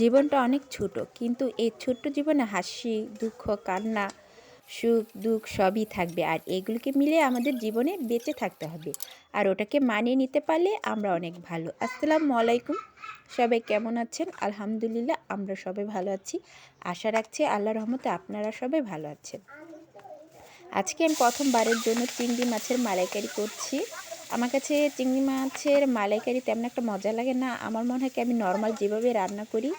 জীবনটা অনেক ছোট, কিন্তু এই ছোট্ট জীবনে হাসি, দুঃখ, কান্না, সুখ, দুঃখ সবই থাকবে। আর এগুলোকে মিলে আমাদের জীবনে বেঁচে থাকতে হবে। আর ওটাকে মানিয়ে নিতে পারলে আমরা অনেক ভালো। আসসালামু আলাইকুম। সবাই কেমন আছেন? আলহামদুলিল্লাহ, আমরা সবাই ভালো আছি। আশা রাখছি আল্লাহ রহমতে আপনারা সবাই ভালো আছেন। আজকে আমি প্রথমবারের জন্য চিংড়ি মাছের মালাইকারি করছি। আমার কাছে চিংড়ি মাছের মালাইকারি তেমন একটা মজা লাগে না। আমার মনে হয় কি আমি নর্মাল যেভাবে রান্না করি,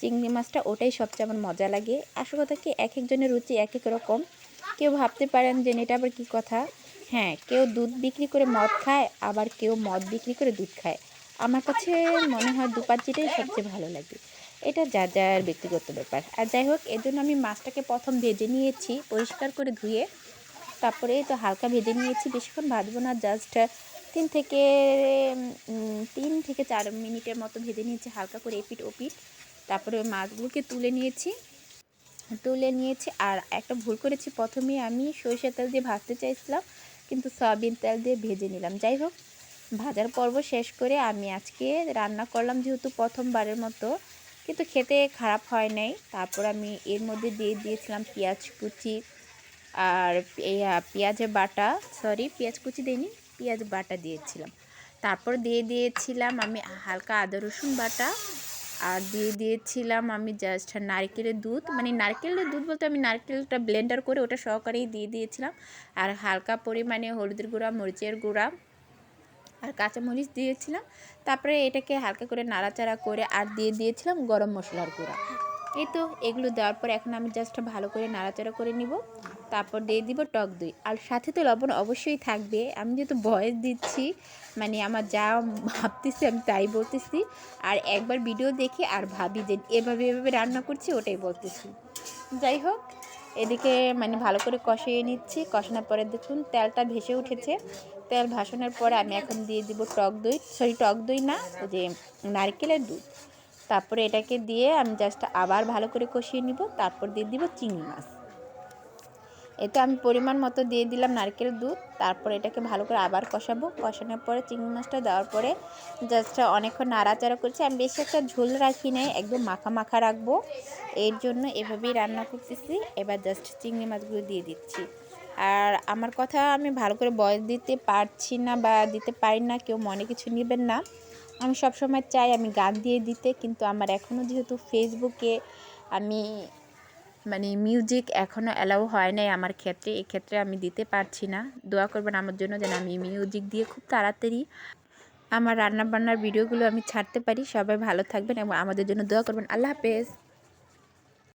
চিংড়ি মাছটা ওটাই সবচেয়ে আমার মজা লাগে। আসল কথা কি এক একজনের রুচি এক এক রকম। কেউ ভাবতে পারেন যে এটা আবার কী কথা? হ্যাঁ কেউ দুধ বিক্রি করে মদ খায়, আবার কেউ মদ বিক্রি করে দুধ খায়। আমার কাছে মনে হয় দুপাচ্চিটাই সবচেয়ে ভালো লাগে। এটা যার যার ব্যক্তিগত ব্যাপার। আর যাই হোক, এর জন্য আমি মাছটাকে প্রথম ভেজে নিয়েছি, পরিষ্কার করে ধুয়ে। তারপরে তো হালকা ভেজে নিয়েছি, বেশিক্ষণ ভাজবো না জাস্ট তিন থেকে তিন থেকে চার মিনিটের মতো ভেজে নিয়েছি, হালকা করে এপিট ওপিট। তারপরে মাছগুলোকে তুলে নিয়েছি। তুলে নিয়েছি আর একটা ভুল করেছি, প্রথমে আমি সরিষার তেল দিয়ে ভাজতে চাইছিলাম, কিন্তু সয়াবিন তেল দিয়ে ভেজে নিলাম। যাই হোক, ভাজার পর্ব শেষ করে আমি আজকে রান্না করলাম যেহেতু প্রথমবারের মতো, কিন্তু খেতে খারাপ হয় নাই। তারপর আমি এর মধ্যে দিয়ে দিয়েছিলাম পেঁয়াজ কুচি আর পেঁয়াজের বাটা সরি পেঁয়াজ কুচি দিইনি পেঁয়াজ বাটা দিয়েছিলাম। তারপর দিয়ে দিয়েছিলাম আমি হালকা আদা, রসুন বাটা। আর দিয়ে দিয়েছিলাম আমি জাস্ট নারকেলের দুধ। মানে নারকেলের দুধ বলতে আমি নারকেলটা ব্লেন্ডার করে ওটা সহকারেই দিয়ে দিয়েছিলাম। আর হালকা পরিমাণে হলুদের গুঁড়া, মরিচের গুঁড়া আর কাঁচামরিচ দিয়েছিলাম। তারপরে এটাকে হালকা করে নাড়াচাড়া করে আর দিয়ে দিয়েছিলাম গরম মশলার গুঁড়া। এই তো এগুলো দেওয়ার পর এখন আমি জাস্ট ভালো করে নাড়াচাড়া করে নিব। তারপর দিয়ে দিব টক দই। আর সাথে তো লবণ অবশ্যই থাকবে। আমি যেহেতু বয়স দিচ্ছি মানে আমার যা ভাবতেছি আমি তাই বলতেছি। আর একবার ভিডিও দেখে আর ভাবি যে এভাবে এভাবে রান্না করছি, ওটাই বলতেছি। যাই হোক, এদিকে মানে ভালো করে কষিয়ে নিচ্ছি। কষানোর পরে দেখুন, তেলটা ভেসে উঠেছে। তেল ভাসানোর পরে আমি এখন দিয়ে দিব টক দই। সরি টক দই না যে নারকেলের দুধ। তারপরে এটাকে দিয়ে আমি জাস্ট আবার ভালো করে কষিয়ে নিব, তারপর দিয়ে দিব চিংড়ি মাছ। এতে আমি পরিমাণ মতো দিয়ে দিলাম নারকেল দুধ, তারপর এটাকে ভালো করে আবার কষাবো। কষানোর পরে চিংড়ি মাছটা দেওয়ার পরে জাস্ট অনেকক্ষণ নাড়াচাড়া করছি। আমি বেশি একটা ঝোল রাখি নাই, একদম মাখা মাখা রাখব। এর জন্য এভাবেই রান্না করতেছি। এবার জাস্ট চিংড়ি মাছগুলো দিয়ে দিচ্ছি। আর আমার কথা আমি ভালো করে বয়স দিতে পারছি না বা দিতে পারি না, কেউ মনে কিছু নেবেন না। আমি সবসময় চাই আমি গান দিয়ে দিতে, কিন্তু আমার এখনও যেহেতু ফেসবুকে আমি মানে মিউজিক এখনও অ্যালাউ হয় নাই আমার ক্ষেত্রে, এক্ষেত্রে আমি দিতে পারছি না। দোয়া করবেন আমার জন্য যেন আমি মিউজিক দিয়ে খুব তাড়াতাড়ি আমার রান্নাবান্নার ভিডিওগুলো আমি ছাড়তে পারি। সবাই ভালো থাকবেন এবং আমাদের জন্য দোয়া করবেন। আল্লাহ হাফেজ।